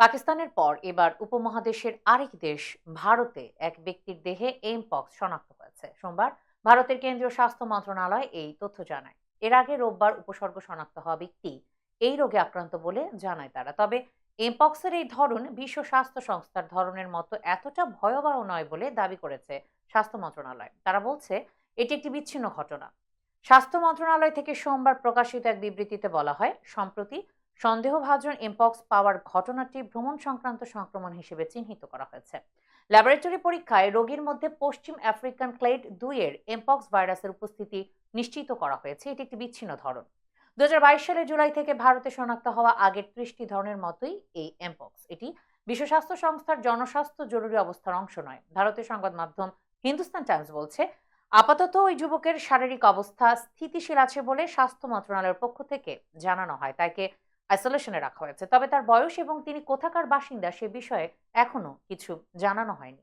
পাকিস্তানের পর এবার উপমহাদেশের আরেক দেশ ভারতে এক ব্যক্তির দেহে এমপক্স শনাক্ত হয়েছে। সোমবার ভারতের কেন্দ্রীয় স্বাস্থ্য মন্ত্রণালয় এই তথ্য জানায়। এর আগে রোববার উপসর্গ শনাক্ত হওয়া ব্যক্তি এই রোগে আক্রান্ত বলে জানায় তারা। তবে এমপক্সের এই ধরন বিশ্ব স্বাস্থ্য সংস্থার ধরনের মতো এতটা ভয়াবহ নয় বলে দাবি করেছে স্বাস্থ্য মন্ত্রণালয়। তারা বলছে, এটি একটি বিচ্ছিন্ন ঘটনা। স্বাস্থ্য মন্ত্রণালয় থেকে সোমবার প্রকাশিত এক বিবৃতিতে বলা হয়, সম্প্রতি সন্দেহভাজন এমপক্স পাওয়ার ঘটনাটি ভ্রমণ সংক্রান্ত সংক্রমণ হিসেবে চিহ্নিত করা হয়েছে। ল্যাবরেটরি পরীক্ষায় রোগীর মধ্যে পশ্চিম আফ্রিকান ক্লেড দুইয়ের এমপক্স ভাইরাসের উপস্থিতি নিশ্চিত করা হয়েছে। এটি একটি বিচ্ছিন্ন ধরন। দু সালের জুলাই থেকে ভারতে শনাক্ত হওয়া আগের ত্রিশটি ধরনের মতোই এই এমপক্স এটি বিশ্ব স্বাস্থ্য সংস্থার জনস্বাস্থ্য জরুরি অবস্থার অংশ নয়। ভারতের সংবাদ মাধ্যম হিন্দুস্তান টাইমস বলছে, আপাতত ওই যুবকের শারীরিক অবস্থা স্থিতিশীল আছে বলে স্বাস্থ্য মন্ত্রণালয়ের পক্ষ থেকে জানানো হয়। তাকে আইসোলেশনে রাখা হয়েছে। তবে তার বয়স এবং তিনি কোথাকার বাসিন্দা সে বিষয়ে এখনও কিছু জানানো হয়নি।